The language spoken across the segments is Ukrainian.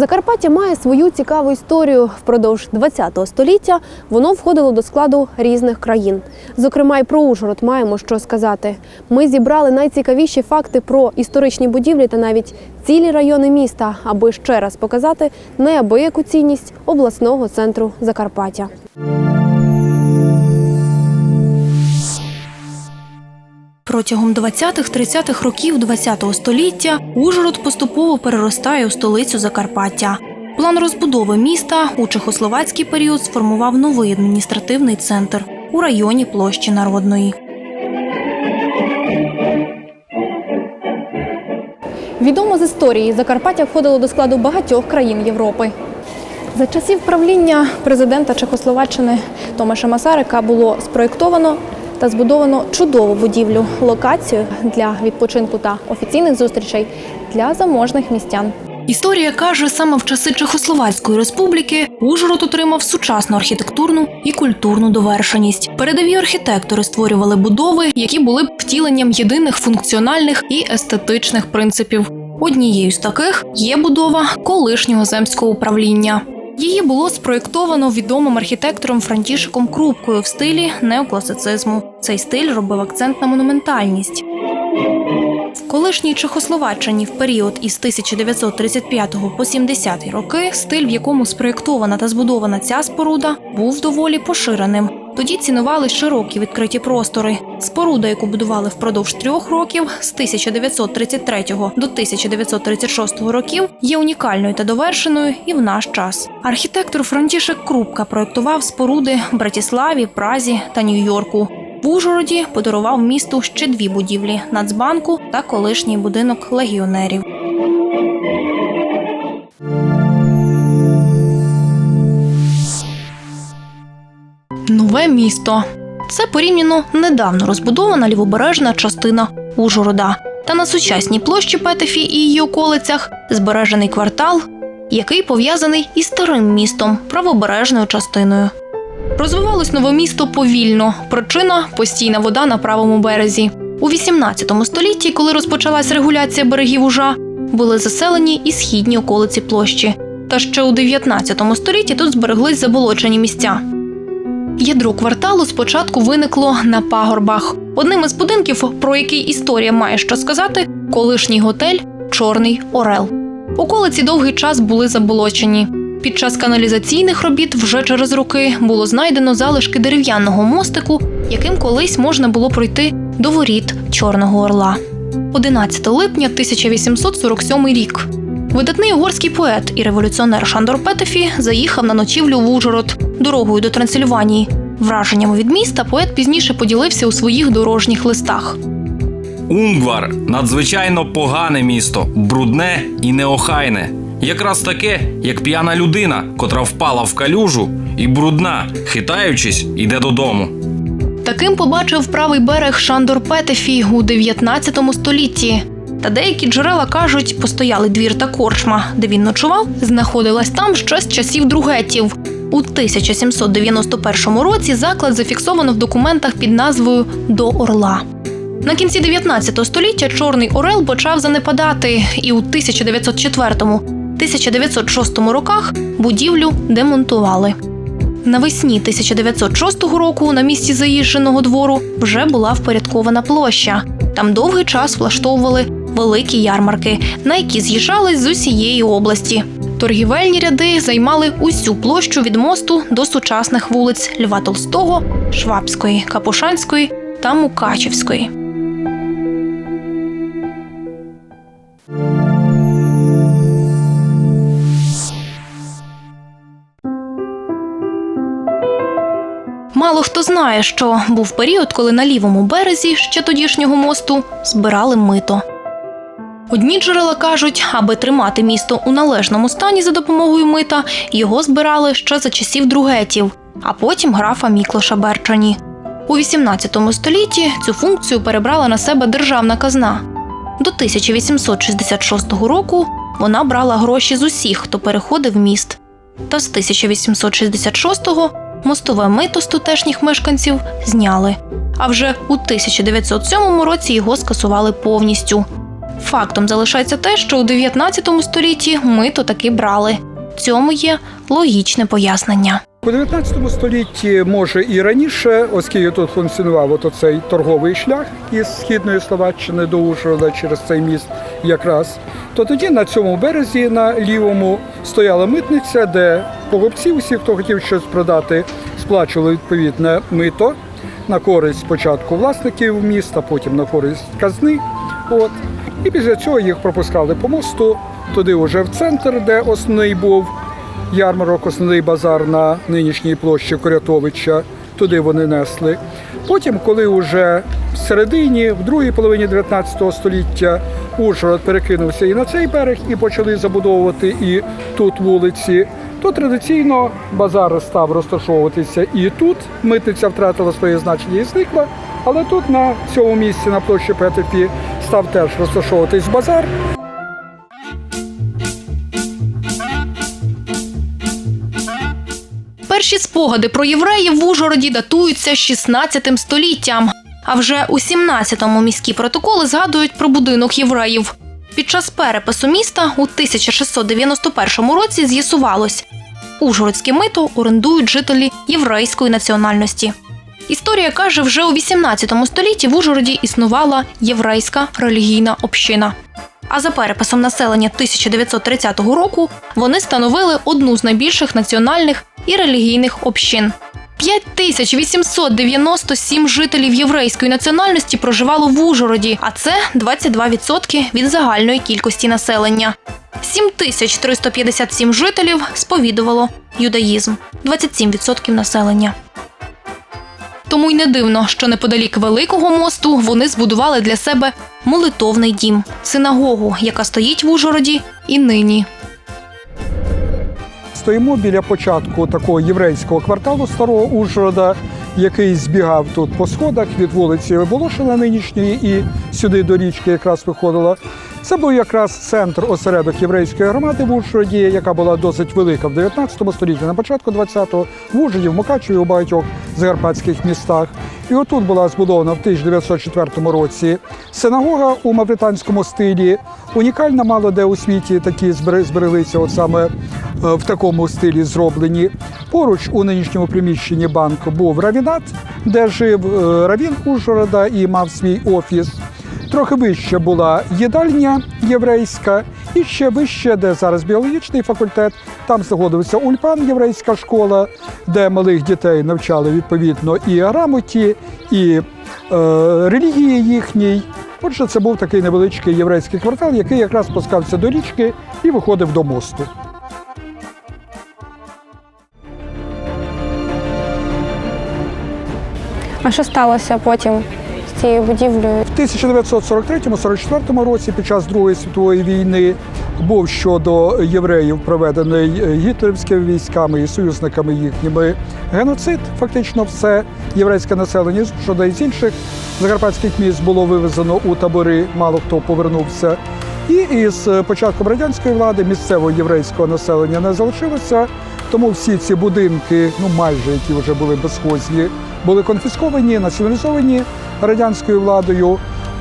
Закарпаття має свою цікаву історію. Впродовж ХХ століття воно входило до складу різних країн. Зокрема, і про Ужгород маємо що сказати. Ми зібрали найцікавіші факти про історичні будівлі та навіть цілі райони міста, аби ще раз показати неабияку цінність обласного центру Закарпаття. Протягом 20-30-х років ХХ століття Ужгород поступово переростає у столицю Закарпаття. План розбудови міста у чехословацький період сформував новий адміністративний центр у районі площі Народної. Відомо з історії, Закарпаття входило до складу багатьох країн Європи. За часів правління президента Чехословаччини Томаша Масарика було спроєктовано та збудовано чудову будівлю, локацію для відпочинку та офіційних зустрічей для заможних містян. Історія каже, саме в часи Чехословацької республіки Ужгород отримав сучасну архітектурну і культурну довершеність. Передові архітектори створювали будови, які були б втіленням єдиних функціональних і естетичних принципів. Однією з таких є будова колишнього земського управління. Її було спроєктовано відомим архітектором Франтішиком Крупкою в стилі неокласицизму. Цей стиль робив акцент на монументальність. В колишній Чехословаччині в період із 1935 по 70 роки стиль, в якому спроєктована та збудована ця споруда, був доволі поширеним. Тоді цінували широкі відкриті простори. Споруда, яку будували впродовж трьох років з 1933 до 1936 років, є унікальною та довершеною і в наш час. Архітектор Франтішек Крупка проєктував споруди в Братіславі, Празі та Нью-Йорку. В Ужгороді подарував місту ще дві будівлі Нацбанку та колишній будинок легіонерів. Нове місто. Це порівняно недавно розбудована лівобережна частина Ужгорода. Та на сучасній площі Петефі і її околицях збережений квартал, який пов'язаний із старим містом, правобережною частиною. Розвивалось нове місто повільно. Причина постійна вода на правому березі. У 18 столітті, коли розпочалась регуляція берегів Ужа, були заселені і східні околиці площі. Та ще у 19 столітті тут збереглись заболочені місця. Ядро кварталу спочатку виникло на пагорбах. Одним із будинків, про який історія має що сказати, колишній готель Чорний Орел. Околиці довгий час були заболочені. Під час каналізаційних робіт вже через роки було знайдено залишки дерев'яного мостику, яким колись можна було пройти до воріт Чорного Орла. 11 липня 1847 рік. Видатний угорський поет і революціонер Шандор Петефі заїхав на ночівлю в Ужгород дорогою до Трансильванії. Враженнями від міста поет пізніше поділився у своїх дорожніх листах. Унгвар надзвичайно погане місто, брудне і неохайне. Якраз таке, як п'яна людина, котра впала в калюжу і брудна, хитаючись, іде додому. Таким побачив правий берег Шандор Петефі у 19 столітті. Та деякі джерела кажуть, постоялий двір та корчма, де він ночував, знаходилась там ще з часів другетів. У 1791 році заклад зафіксовано в документах під назвою До Орла. На кінці 19 століття Чорний Орел почав занепадати, і у 1904-1906 роках будівлю демонтували. Навесні 1906 року на місці заїждженого двору вже була впорядкована площа. Там довгий час влаштовували великі ярмарки, на які з'їжджались з усієї області. Торгівельні ряди займали усю площу від мосту до сучасних вулиць Льва Толстого, Швабської, Капушанської та Мукачівської. Мало хто знає, що був період, коли на лівому березі ще тодішнього мосту збирали мито. Одні джерела кажуть, аби тримати місто у належному стані за допомогою мита, його збирали ще за часів другетів, а потім графа Міклоша Берчані. У 18 столітті цю функцію перебрала на себе державна казна. До 1866 року вона брала гроші з усіх, хто переходив міст. Та з 1866-го мостове мито з тутешніх мешканців зняли. А вже у 1907 році його скасували повністю. Фактом залишається те, що у 19 столітті мито таки брали. Цьому є логічне пояснення. У 19 столітті, може і раніше, оскільки тут функціонував от цей торговий шлях із східної Словаччини до Ужгорода через цей міст якраз, то тоді на цьому березі, на лівому, стояла митниця, де покупці, усі, хто хотів щось продати, сплачували відповідне мито на користь спочатку власників міста, потім на користь казни. От. І після цього їх пропускали по мосту туди вже в центр, де основний був ярмарок, основний базар на нинішній площі Корятовича. Туди вони несли. Потім, коли вже в середині, в другій половині 19 століття, Ужгород перекинувся і на цей берег, і почали забудовувати і тут вулиці, то традиційно базар став розташовуватися і тут. Митниця втратила своє значення і зникла. Але тут, на цьому місці, на площі Петефі, став теж розташовуватись базар. Перші спогади про євреїв в Ужгороді датуються 16 століттям. А вже у 17-му міські протоколи згадують про будинок євреїв. Під час перепису міста у 1691 році з'ясувалось, Ужгородське мито орендують жителі єврейської національності. Історія каже, вже у 18 столітті в Ужгороді існувала єврейська релігійна община. А за переписом населення 1930 року вони становили одну з найбільших національних і релігійних общин. 5897 жителів єврейської національності проживало в Ужгороді, а це 22% від загальної кількості населення. 7357 жителів сповідувало юдаїзм 27% населення. Тому й не дивно, що неподалік Великого мосту вони збудували для себе молитовний дім, синагогу, яка стоїть в Ужгороді і нині. Стоїмо біля початку такого єврейського кварталу старого Ужгорода, який збігав тут по сходах від вулиці Волошина нинішньої і сюди до річки якраз виходила. Це був якраз центр осередок єврейської громади в Ужгороді, яка була досить велика в 19 столітті, на початку 20-го, в Ужгороді, в Мукачеві, у багатьох закарпатських містах. І отут була збудована в 1904 році синагога у мавританському стилі. Унікальна мало де у світі такі збере- збереглися, от саме е, в такому стилі зроблені. Поруч у нинішньому приміщенні банку був равінат, де жив е, равін Ужгорода і мав свій офіс. Трохи вище була їдальня єврейська, і ще вище, де зараз біологічний факультет, там знаходився Ульпан, єврейська школа, де малих дітей навчали відповідно і грамоті, і е, релігії їхній. Отже, це був такий невеличкий єврейський квартал, який якраз спускався до річки і виходив до мосту. А що сталося потім цією будівлею? В 1943-44 році, під час Другої світової війни, був щодо євреїв проведений гітлерівськими військами і союзниками їхніми геноцид. Фактично, все єврейське населення щодо із інших закарпатських міст було вивезено у табори. Мало хто повернувся. І із початком радянської влади місцевого єврейського населення не залишилося. Тому всі ці будинки, ну майже які вже були безхозні, були конфісковані, націоналізовані радянською владою.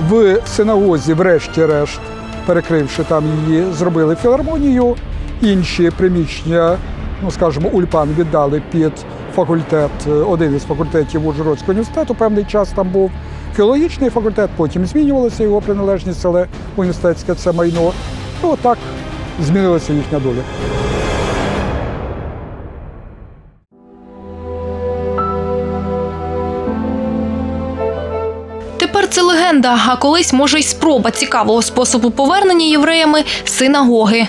В синагозі, врешті-решт, перекривши там її, зробили філармонію. Інші приміщення, ну скажімо, Ульпан віддали під факультет, е, один із факультетів Ужгородського університету. Певний час там був філологічний факультет, потім змінювалася його приналежність, але університетське це майно. І отак змінилася їхня доля. Легенда, а колись може й спроба цікавого способу повернення євреями синагоги.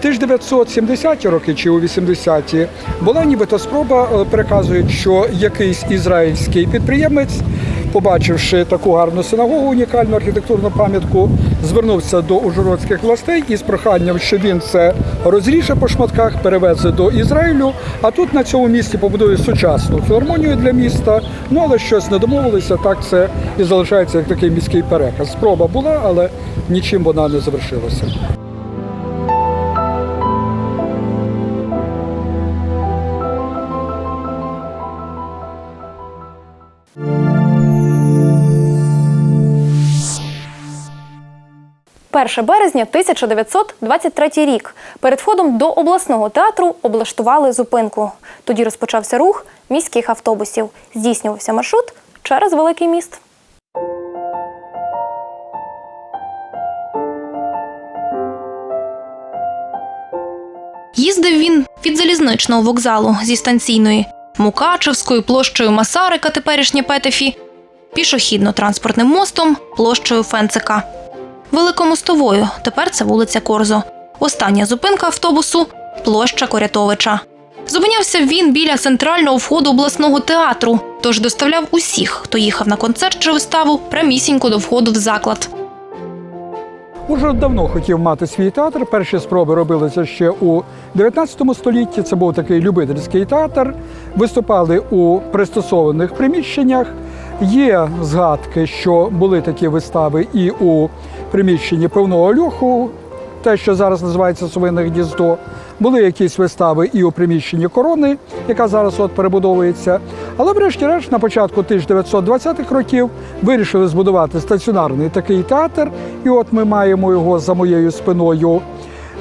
В 1970-ті роки чи у 80-ті була нібито спроба, е, переказують, що якийсь ізраїльський підприємець, побачивши таку гарну синагогу, унікальну архітектурну пам'ятку, звернувся до ужгородських властей із проханням, що він це розріже по шматках, перевезе до Ізраїлю. А тут на цьому місці побудує сучасну філармонію для міста. Ну але щось не домовилися. Так це і залишається як такий міський переказ. Спроба була, але нічим вона не завершилася. 1 березня 1923 рік. Перед входом до обласного театру облаштували зупинку. Тоді розпочався рух міських автобусів. Здійснювався маршрут через великий міст. Їздив він від залізничного вокзалу зі станційної Мукачевською площею Масарика, теперішнє Петефі, пішохідно-транспортним мостом, площею Фенцика. Великомостовою, тепер це вулиця Корзо. Остання зупинка автобусу площа Корятовича. Зупинявся він біля центрального входу обласного театру, тож доставляв усіх, хто їхав на концерт чи виставу, прямісінько до входу в заклад. Уже давно хотів мати свій театр. Перші спроби робилися ще у 19 столітті. Це був такий любительський театр. Виступали у пристосованих приміщеннях. Є згадки, що були такі вистави і у приміщенні певного льоху, те, що зараз називається Совине гніздо. Були якісь вистави і у приміщенні корони, яка зараз от перебудовується. Але, врешті-решт, на початку 1920-х років вирішили збудувати стаціонарний такий театр. І от ми маємо його за моєю спиною,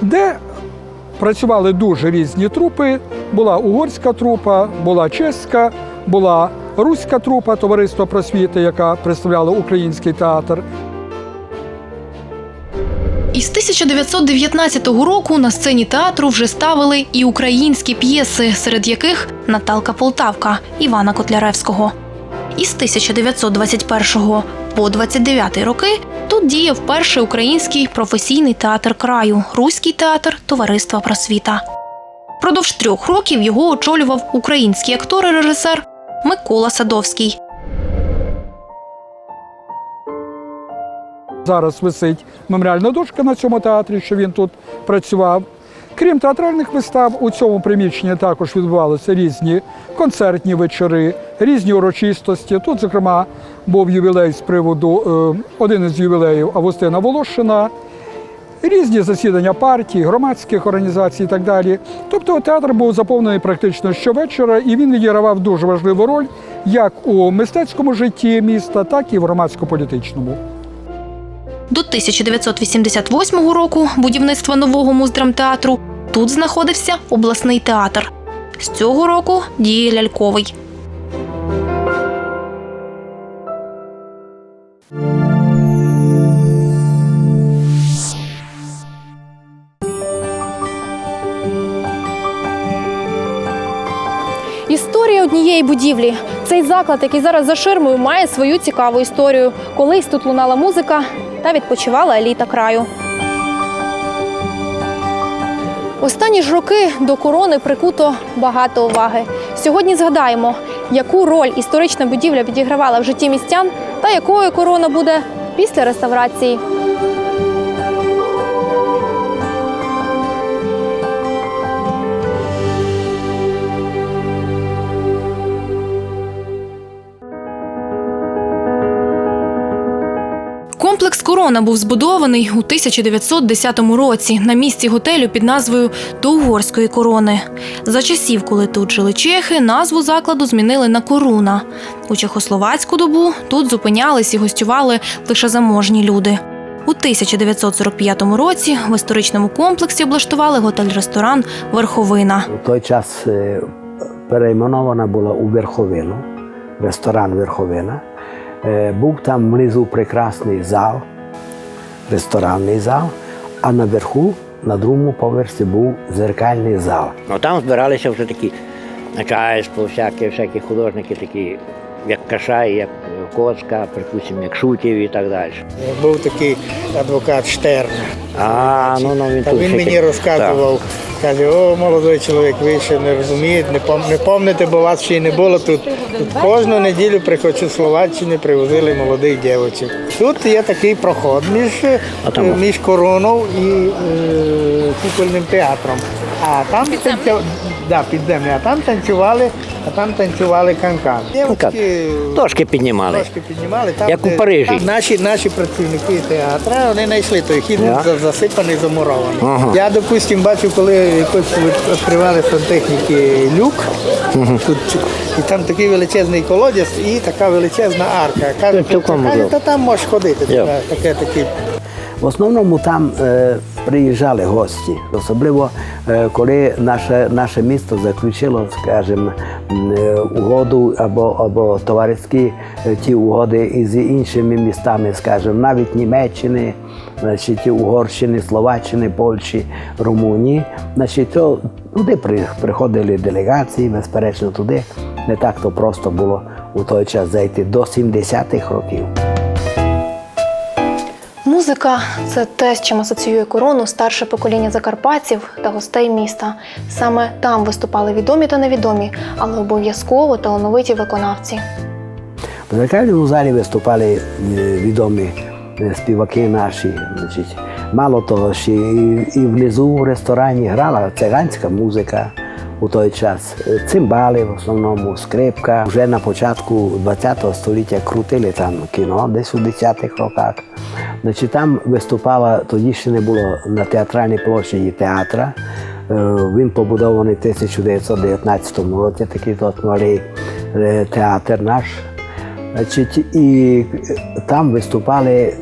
де працювали дуже різні трупи. Була угорська трупа, була чеська, була руська трупа Товариства просвіти, яка представляла український театр. Із 1919 року на сцені театру вже ставили і українські п'єси, серед яких Наталка Полтавка Івана Котляревського. Із 1921 по 29 роки тут діяв перший український професійний театр краю Руський театр Товариства Просвіта. Продовж трьох років його очолював український актор і режисер Микола Садовський. Зараз висить меморіальна дошка на цьому театрі, що він тут працював. Крім театральних вистав, у цьому приміщенні також відбувалися різні концертні вечори, різні урочистості. Тут, зокрема, був ювілей з приводу е, один із ювілеїв Августина Волошина, різні засідання партій, громадських організацій і так далі. Тобто театр був заповнений практично щовечора, і він відігравав дуже важливу роль як у мистецькому житті міста, так і в громадсько-політичному. До 1988 року будівництва нового муздрамтеатру тут знаходився обласний театр. З цього року діє ляльковий. Історія однієї будівлі. Цей заклад, який зараз за ширмою, має свою цікаву історію. Колись тут лунала музика та відпочивала еліта краю. Останні ж роки до корони прикуто багато уваги. Сьогодні згадаємо, яку роль історична будівля відігравала в житті містян та якою корона буде після реставрації. Комплекс Корона був збудований у 1910 році на місці готелю під назвою до угорської корони. За часів, коли тут жили чехи, назву закладу змінили на Коруна. У чехословацьку добу тут зупинялись і гостювали лише заможні люди. У 1945 році в історичному комплексі облаштували готель-ресторан Верховина. У той час е, перейменована була у Верховину, ресторан Верховина. Е, Був там внизу прекрасний зал, ресторанний зал, а наверху, на другому поверсі, був зеркальний зал. Ну там збиралися вже такі начальство, всякі, всякі художники, такі, як Кашай, як Коцка, припустимо, як Шутів і так далі. Був такий адвокат Штерн. А, ну, ну він Та тут він мені розказував, каже, о, молодий чоловік, ви ще не розумієте, не, пом- не помните, бо вас ще й не було тут. Тут кожну неділю приходять з Словаччини, привозили молодих дівчат. Тут є такий проход між, е, там? між короною і е, кукольним театром. А там танцю... да, підземний, а там танцювали, а там танцювали канкан. Дівчатки Дошки піднімали. Трошки піднімали. Там, Як у де- Парижі. там наші, наші працівники театру, вони знайшли той хід за- засипаний, замурований. Я, допустим, бачив, коли якось відкривали сантехніки люк, тут, і там такий величезний колодязь і така величезна арка. Цілком каже, можливо. та там можеш ходити. Таке, таке, таке. В основному там е, приїжджали гості, особливо е, коли наше, наше місто заключило, скажімо, е, угоду або, або товариські е, ті угоди із іншими містами, скажімо, навіть Німеччини, значить, Угорщини, Словаччини, Польщі, Румунії. Значить, то туди приходили делегації, безперечно, туди не так то просто було у той час зайти до 70-х років. Музика це те, з чим асоціює корону старше покоління закарпатців та гостей міста. Саме там виступали відомі та невідомі, але обов'язково талановиті виконавці. В зеркальному залі виступали е, відомі е, співаки наші. Значить, мало того, ще і, внизу в ресторані грала циганська музика у той час. Цимбали в основному, скрипка. Вже на початку ХХ століття крутили там кіно, десь у 10-х роках. Значить, там виступала, тоді ще не було на театральній площаді театра. Е, Він побудований в 1919 році, такий тут малий е, театр наш. Значить, і там виступали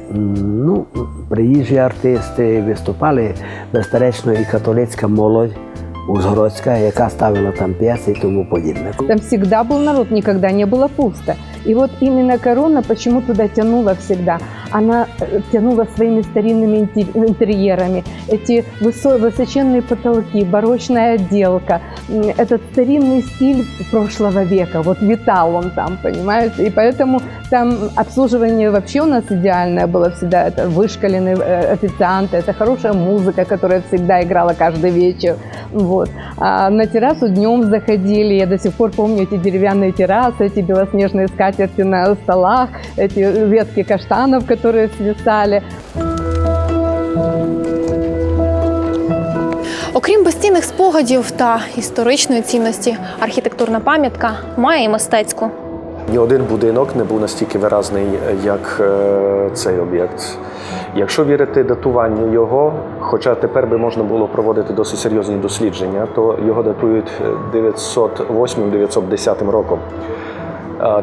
ну, приїжджі артисти, виступали безперечно і католицька молодь Ужгородська, яка ставила там п'єси і тому подібне. Там завжди був народ, ніколи не було пусто. І от іменно корона почему туда тянула всегда. Она э, тянула своими старинными инте- интерьерами. Эти высо- высоченные потолки, барочная отделка, этот старинный стиль прошлого века. Вот витал он там, понимаете? И поэтому там обслуживание вообще у нас идеальное было всегда. Это вышкаленные э, официанты, это хорошая музыка, которая всегда играла каждый вечер. Вот. А на террасу днем заходили. Я до сих пор помню эти деревянные террасы, эти белоснежные скатерти на столах, эти ветки каштанов, которые свисали. Окрім безцінних спогадів та історичної цінності, архітектурна пам'ятка має і мистецьку. Ні один будинок не був настільки виразний, як е, цей об'єкт. Якщо вірити датуванню його, хоча тепер би можна було проводити досить серйозні дослідження, то його датують 908-910 роком.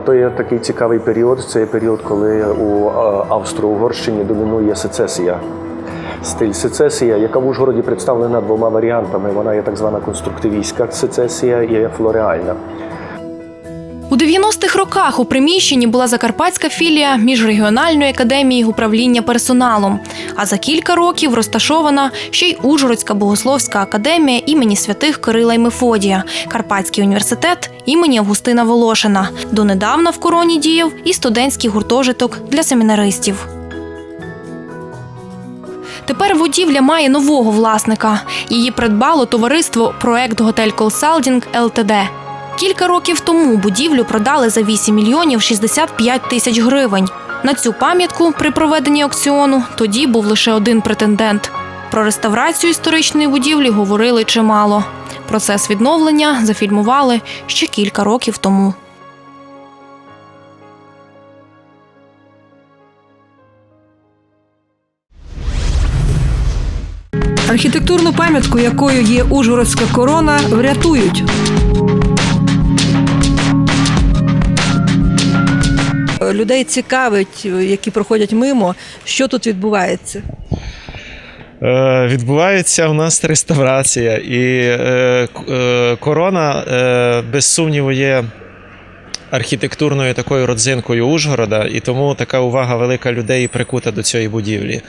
То є такий цікавий період. Це період, коли у Австро-Угорщині домінує сецесія. Стиль сецесія, яка в Ужгороді представлена двома варіантами. Вона є так звана конструктивістська сецесія і флореальна. У 90-х роках у приміщенні була закарпатська філія міжрегіональної академії управління персоналом. А за кілька років розташована ще й Ужгородська богословська академія імені святих Кирила й Мефодія, Карпатський університет імені Августина Волошина. Донедавна в короні діяв і студентський гуртожиток для семінаристів. Тепер будівля має нового власника. Її придбало товариство Проект Готель Колсалдінг ЛТД. Кілька років тому будівлю продали за 8 мільйонів 65 тисяч гривень. На цю пам'ятку при проведенні аукціону тоді був лише один претендент. Про реставрацію історичної будівлі говорили чимало. Процес відновлення зафільмували ще кілька років тому. Архітектурну пам'ятку, якою є Ужгородська корона, врятують. Людей цікавить, які проходять мимо, що тут відбувається. Е, Відбувається у нас реставрація, і е, е, корона, е, без сумніву, є архітектурною такою родзинкою Ужгорода, і тому така увага велика людей прикута до цієї будівлі.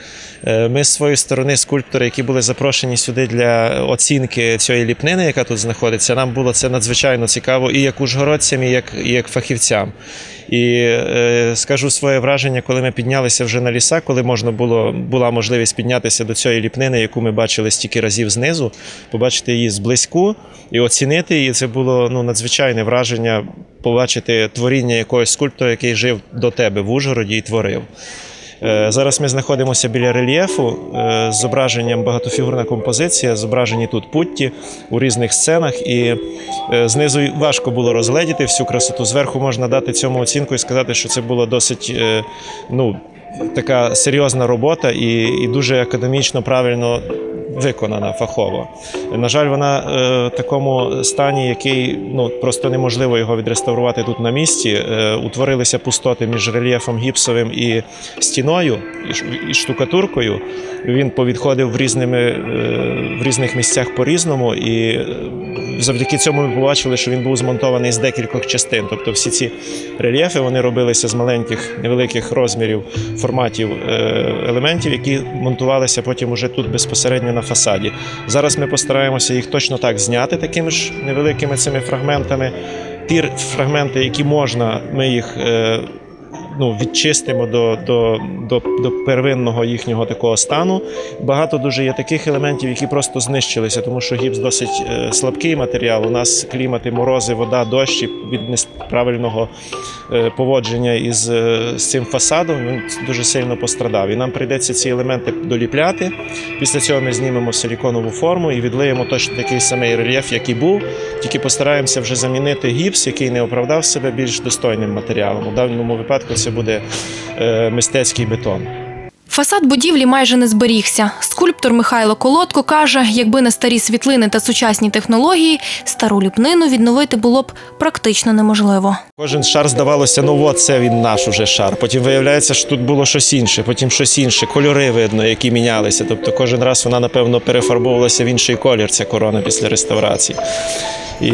Е, Ми з своєї сторони, скульптори, які були запрошені сюди для оцінки цієї ліпнини, яка тут знаходиться, нам було це надзвичайно цікаво і як ужгородцям, і як, і як фахівцям. І е, скажу своє враження, коли ми піднялися вже на ліса, коли можна було була можливість піднятися до цієї ліпнини, яку ми бачили стільки разів знизу, побачити її зблизьку і оцінити її. Це було ну надзвичайне враження побачити творіння якогось скульптора, який жив до тебе в Ужгороді і творив. Е, Зараз ми знаходимося біля рельєфу е, з зображенням багатофігурна композиція, зображені тут путті у різних сценах, і е, знизу важко було розгледіти всю красоту. Зверху можна дати цьому оцінку і сказати, що це було досить ну, така серйозна робота і, і дуже академічно правильно виконана фахово. На жаль, вона е, в такому стані, який ну просто неможливо його відреставрувати тут на місці. Е, утворилися пустоти між рельєфом гіпсовим і стіною, і і штукатуркою. Він повідходив в різними е, в різних місцях по-різному, і е, завдяки цьому ми побачили, що він був змонтований з декількох частин. Тобто всі ці рельєфи вони робилися з маленьких невеликих розмірів форматів е, елементів, які монтувалися потім уже тут безпосередньо на фасаді. Зараз ми постараємося їх точно так зняти такими ж невеликими цими фрагментами. Ті фрагменти, які можна, ми їх. Ну, відчистимо до, до, до, до первинного їхнього такого стану. Багато дуже є таких елементів, які просто знищилися, тому що гіпс досить е, слабкий матеріал. У нас клімати, морози, вода, дощі від неправильного е, поводження із е, з цим фасадом він дуже сильно пострадав. І нам прийдеться ці елементи доліпляти. Після цього ми знімемо силіконову форму і відлиємо точно такий самий рельєф, який був. Тільки постараємося вже замінити гіпс, який не оправдав себе більш достойним матеріалом. У даному випадку це буде е, мистецький бетон. Фасад будівлі майже не зберігся. Скульптор Михайло Колодко каже, якби не старі світлини та сучасні технології, стару ліпнину відновити було б практично неможливо. Кожен шар здавалося, ну от це він наш уже шар. Потім виявляється, що тут було щось інше, потім щось інше, кольори видно, які мінялися. Тобто кожен раз вона, напевно, перефарбовувалася в інший колір, ця корона після реставрації. І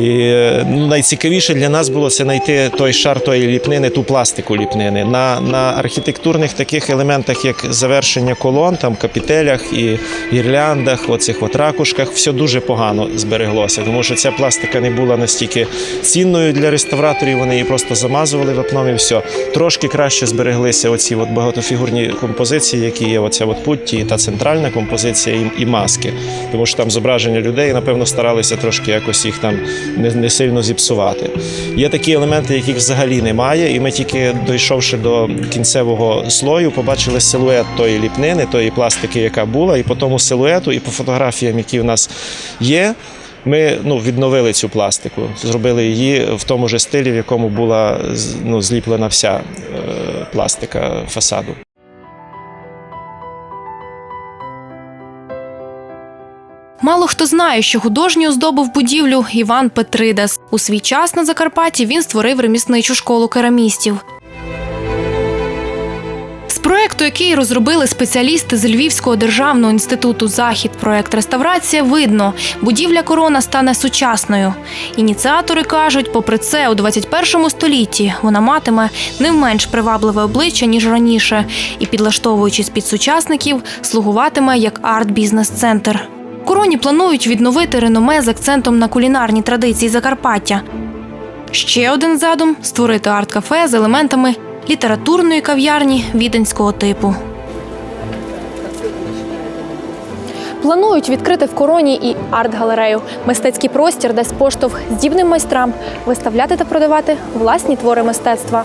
ну, найцікавіше для нас було це знайти той шар тої ліпнини, ту пластику ліпнини. На, на архітектурних таких елементах, як завершення колон, там капітелях і гірляндах, оцих от ракушках, все дуже погано збереглося, тому що ця пластика не була настільки цінною для реставраторів. Вони її просто замазували вапном і все. Трошки краще збереглися оці от багатофігурні композиції, які є оця от путті та центральна композиція і, і маски. Тому що там зображення людей, напевно, старалися трошки якось їх там не, не сильно зіпсувати. Є такі елементи, яких взагалі немає, і ми тільки дійшовши до кінцевого слою, побачили силует тої ліпнини, тої пластики, яка була, і по тому силуету, і по фотографіям, які в нас є. Ми ну, відновили цю пластику, зробили її в тому ж стилі, в якому була ну, зліплена вся е, пластика фасаду. Мало хто знає, що художньо оздобив будівлю Іван Петридас. У свій час на Закарпатті він створив ремісничу школу керамістів. З проекту, який розробили спеціалісти з Львівського державного інституту Захід, проект реставрація видно, будівля корона стане сучасною. Ініціатори кажуть, попри це, у 21 столітті вона матиме не менш привабливе обличчя ніж раніше, і підлаштовуючись під сучасників, слугуватиме як арт-бізнес-центр. Короні планують відновити реноме з акцентом на кулінарні традиції Закарпаття. Ще один задум створити арт-кафе з елементами літературної кав'ярні віденського типу. Планують відкрити в короні і арт-галерею. Мистецький простір дасть поштовх здібним майстрам виставляти та продавати власні твори мистецтва.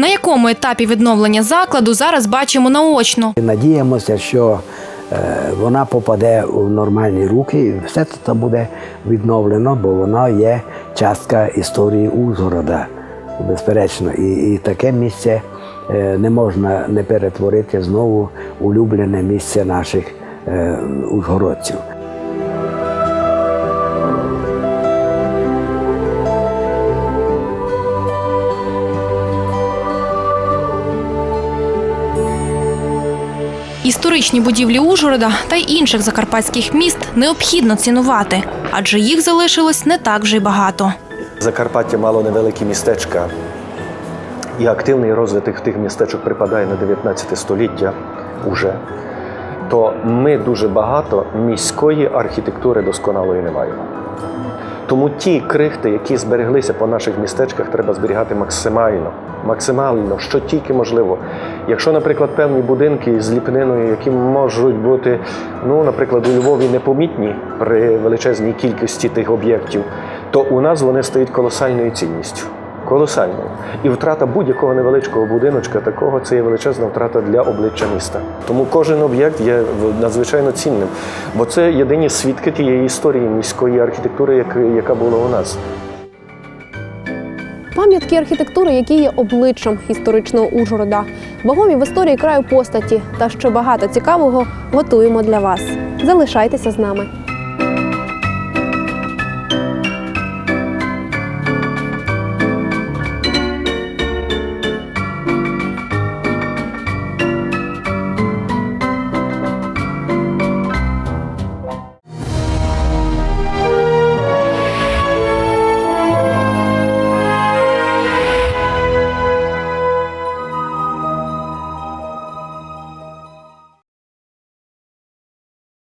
На якому етапі відновлення закладу зараз бачимо наочно. Надіємося, що е, вона попаде у нормальні руки, і все це буде відновлено, бо воно є частка історії Ужгорода, безперечно. І, і таке місце е, не можна не перетворити знову улюблене місце наших е, ужгородців. Історичні будівлі Ужгорода та й інших закарпатських міст необхідно цінувати, адже їх залишилось не так вже й багато. Закарпаття мало невеликі містечка, і активний розвиток тих містечок припадає на 19 століття уже. То ми дуже багато міської архітектури досконалої не маємо. Тому ті крихти, які збереглися по наших містечках, треба зберігати максимально, максимально, що тільки можливо. Якщо, наприклад, певні будинки з ліпниною, які можуть бути, ну, наприклад, у Львові непомітні при величезній кількості тих об'єктів, то у нас вони стають колосальною цінністю. Колосальною. І втрата будь-якого невеличкого будиночка такого це є величезна втрата для обличчя міста. Тому кожен об'єкт є надзвичайно цінним, бо це єдині свідки тієї історії міської архітектури, яка була у нас. Пам'ятки архітектури, які є обличчям історичного Ужгорода, вагомі в історії краю постаті та ще багато цікавого готуємо для вас. Залишайтеся з нами.